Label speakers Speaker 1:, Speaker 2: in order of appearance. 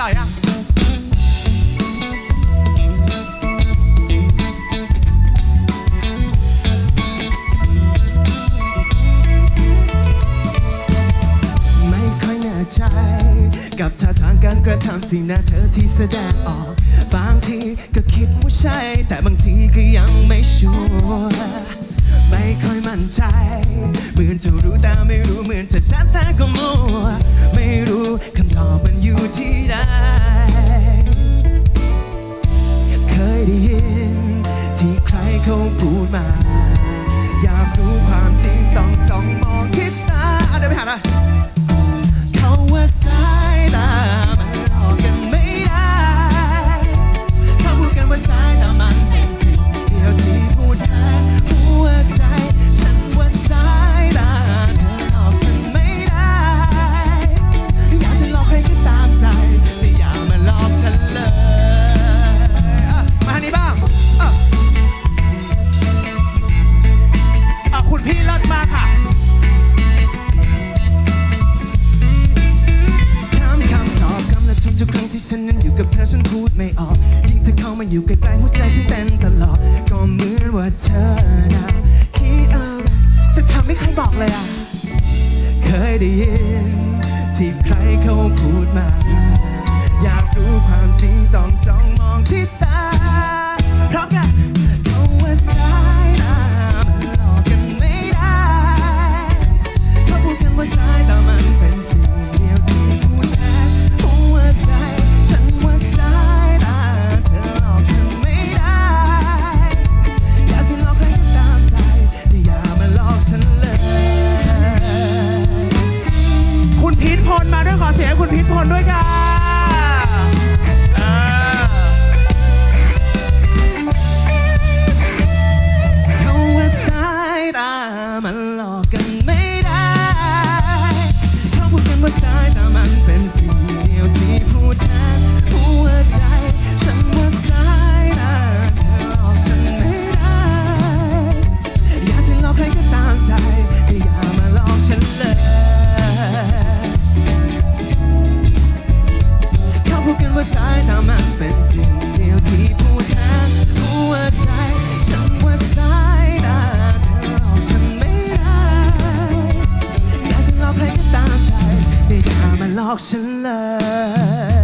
Speaker 1: ต่อยแน่ใจกับท่าทางการกระทำสีหน้าเธอที่แสดงออก บางทีก็คิดว่าใช่ แต่บางทีก็ยังไม่ชัวร์ไม่ค่อยมั่นใจ เหมือนจะรู้แต่ไม่รู้เหมือนจะชัดแต่ก็มัวไม่รู้คำตอบมันอยู่ที่ รู้ความจริงต้องจ้องมองคิดตาเอาเดี๋ยวไปหาหน่อย ฉันนั้นอยู่กับเธอฉันพูดไม่ออกยิ่งเธอเข้ามาอยู่ใกล้ๆหัวใจฉันเต้นตลอดก็เหมือนว่าเธอนะคิดอะไรแต่เธอไม่เคยบอกเลยอะเคยได้ยินที่ใครเขาพูดมา พลมาด้วยขอเสียงให้คุณพิษพลด้วยค่ะอ่าเขาว่าสายตามันหลอกกันไม่ได้เขาพูดกันว่าสายตามันเป็นสิ่งเดียวที่ auction love.